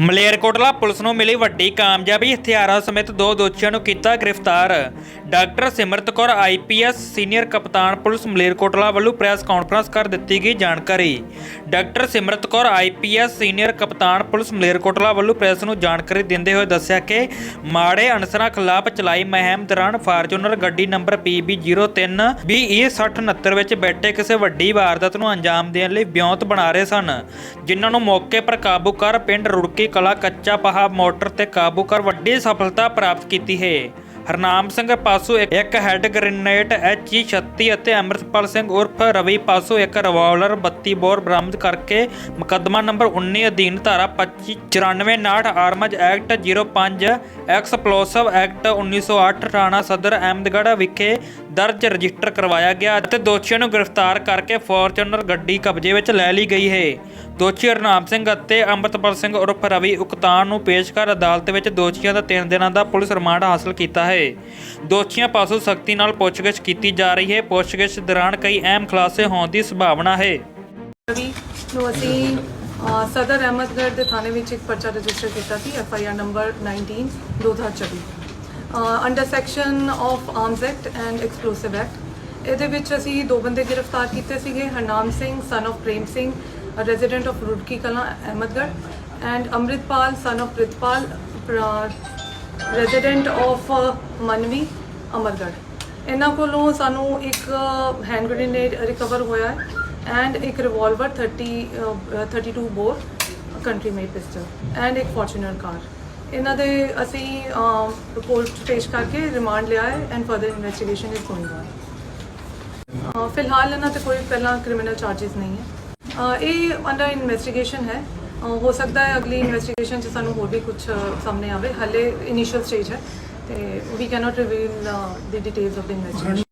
Malerkotla police ਨੂੰ ਮਿਲੀ ਵੱਡੀ ਕਾਮਯਾਬੀ। ਹਥਿਆਰਾਂ ਸਮੇਤ ਦੋ ਦੋਸ਼ੀਆਂ ਨੂੰ ਕੀਤਾ ਗ੍ਰਿਫਤਾਰ। Doctor Simrat Kaur IPS senior ਕਪਤਾਨ ਪੁਲਿਸ ਮਲੇਰਕੋਟਲਾ ਵੱਲੋਂ ਪ੍ਰੈਸ ਕਾਨਫਰੰਸ ਕਰ ਦਿੱਤੀ ਗਈ ਜਾਣਕਾਰੀ। Doctor Simrat Kaur IPS senior ਕਪਤਾਨ ਪੁਲਿਸ ਮਲੇਰਕੋਟਲਾ ਵੱਲੋਂ ਪ੍ਰੈਸ ਨੂੰ ਜਾਣਕਾਰੀ ਦਿੰਦੇ ਹੋਏ ਦੱਸਿਆ ਕਿ ਮਾੜੇ ਅਨਸਰਾਂ ਖਿਲਾਫ ਚਲਾਈ ਮੁਹਿੰਮ ਦੌਰਾਨ ਫਾਰਚੂਨਰ ਗੱਡੀ ਨੰਬਰ PB03 BE 6069 ਵਿੱਚ ਬੈਠੇ ਕਿਸੇ ਵੱਡੀ ਵਾਰਦਾਤ ਨੂੰ ਅੰਜਾਮ ਦੇਣ ਲਈ ਵਿਉਂਤ ਬਣਾ ਰਹੇ ਸਨ, ਜਿਨ੍ਹਾਂ ਨੂੰ ਮੌਕੇ ਪਰ ਕਾਬੂ ਕਰ ਪਿੰਡ ਰੁੜਕੀ ਕਲਾ ਕੱਚਾ ਪਹਾ ਮੋਟਰ ਤੇ ਕਾਬੂ ਕਰ ਵੱਡੀ ਸਫਲਤਾ ਪ੍ਰਾਪਤ ਕੀਤੀ ਹੈ। ਹਰਨਾਮ ਸਿੰਘ ਪਾਸੂ ਇੱਕ- ਇੱਕ ਹੈਡ ਗ੍ਰੇਨੇਡ HE 36 ਅਤੇ ਅੰਮ੍ਰਿਤਪਾਲ ਸਿੰਘ ਉਰਫ ਰਵੀ ਪਾਸੂ ਇੱਕ ਰਿਵਾਲਵਰ 32 ਬੋਰ ਬਰਾਮਦ ਕਰਕੇ ਮੁਕੱਦਮਾ ਨੰਬਰ 19 ਅਧੀਨ ਧਾਰਾ 25 94 ਆਰਮਜ ਐਕਟ 05 ਐਕਸਪਲੋਸਿਵ ਐਕਟ 1908 ਥਾਣਾ ਸਦਰ, ਅਹਿਮਦਗੜ੍ਹ ਵਿਖੇ ਦਰਜ ਰਜਿਸਟਰ ਕਰਵਾਇਆ ਗਿਆ ਅਤੇ ਦੋਸ਼ੀਆਂ ਨੂੰ ਗ੍ਰਿਫਤਾਰ ਕਰਕੇ ਫੋਰਚੂਨਰ ਗੱਡੀ ਕਬਜ਼ੇ ਵਿੱਚ ਲੈ ਲਈ ਗਈ ਹੈ। ਦੋਸ਼ੀ ਹਰਨਾਮ ਸਿੰਘ ਅਤੇ ਅੰਮ੍ਰਿਤਪਾਲ ਸਿੰਘ ਉਰਫ ਰਵੀ ਉਕਤਾਨ ਨੂੰ ਪੇਸ਼ ਕਰ ਅਦਾਲਤ ਵਿੱਚ ਦੋਸ਼ੀਆਂ ਦਾ 3 ਦਿਨਾਂ ਦਾ ਪੁਲਿਸ ਰਿਮਾਂਡ ਹਾਸਲ ਕੀਤਾ ਹੈ। ਦੋਸ਼ੀਆਂ ਪਾਸੋਂ ਸਖਤੀ ਨਾਲ ਪੁੱਛਗਿੱਛ ਕੀਤੀ ਜਾ ਰਹੀ ਹੈ। ਪੁੱਛਗਿੱਛ ਦੌਰਾਨ ਕਈ ਅਹਿਮ ਖੁਲਾਸੇ ਹੋਣ ਦੀ ਸੰਭਾਵਨਾ ਹੈ। ਰਵੀ ਨੂੰ ਅਸੀਂ ਅ, ਸਦਰ ਅਹਿਮਦਗੜ੍ਹ ਦੇ ਥਾਣੇ ਵਿੱਚ ਇੱਕ ਪਰਚਾ ਰਜਿਸਟਰ ਕੀਤਾ ਸੀ F I R number 19 2024 under section of arms act and explosive act ਇਹਦੇ ਵਿੱਚ ਅਸੀਂ ਦੋ ਬੰਦੇ ਗ੍ਰਿਫਤਾਰ ਕੀਤੇ ਸੀਗੇ Harnam Singh son of Prem Singh resident of Rurki Kalan Ahmedgarh. And Amritpal son of Pritpal resident of Manvi Amargarh ਇਹਨਾਂ ਕੋਲੋਂ ਸਾਨੂੰ ਇੱਕ ਹੈਂਡ ਗ੍ਰੇਨੇਡ ਰਿਕਵਰ ਹੋਇਆ ਹੈ ਐਂਡ ਇੱਕ revolver 30 uh, 32 bore country made pistol and ਇੱਕ Fortuner car ਇਹਨਾਂ ਦੇ ਅਸੀਂ ਰਿਪੋਰਟ ਪੇਸ਼ ਕਰਕੇ ਰਿਮਾਂਡ ਲਿਆ ਹੈ and further investigation is going on ਫਿਲਹਾਲ ਇਹਨਾਂ ਤੇ ਕੋਈ ਪਹਿਲਾਂ ਕ੍ਰਿਮੀਨਲ ਚਾਰजेस ਨਹੀਂ ਹੈ। ਅ, ਇਹ ਅੰਡਰ ਇਨਵੈਸਟੀਗੇਸ਼ਨ ਹੈ। ਹੋ ਸਕਦਾ ਹੈ ਅਗਲੀ ਇਨਵੈਸਟੀਗੇਸ਼ਨ 'ਚ ਸਾਨੂੰ ਹੋਰ ਵੀ ਕੁਝ ਸਾਹਮਣੇ ਆਵੇ। ਹਾਲੇ ਇਨੀਸ਼ੀਅਲ ਸਟੇਜ ਹੈ ਤੇ we cannot reveal the details of the investigation